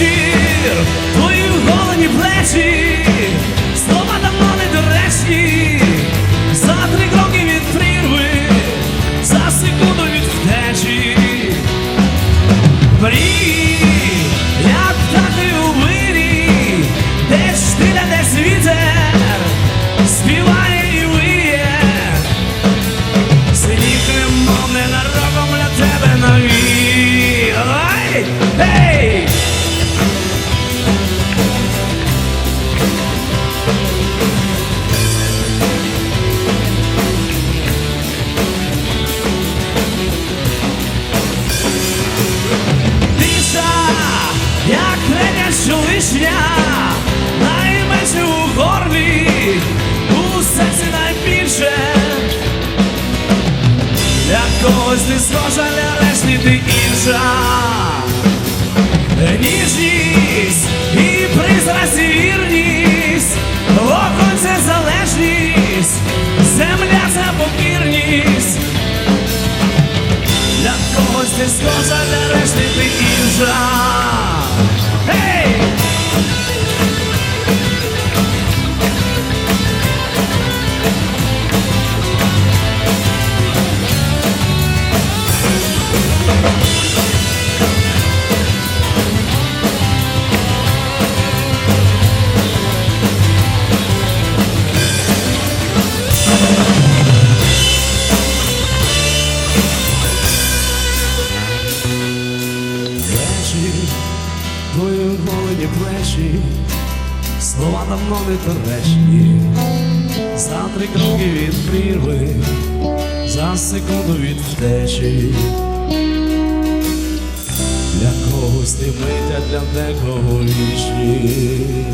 вечір, твої голені плечі, третя найменше у горлі, у серці найбільше. Для когось ти схожа, для решти ти інша. Ніжність і пристрасть і вірність, вогонь це залежність, земля це покірність. Для когось ти схожа, для решти ти інша. Гей! Твої голені плечі, слова давно не доречні, за три кроки від прірви, за секунду від втечі. Пісни для декого вічні.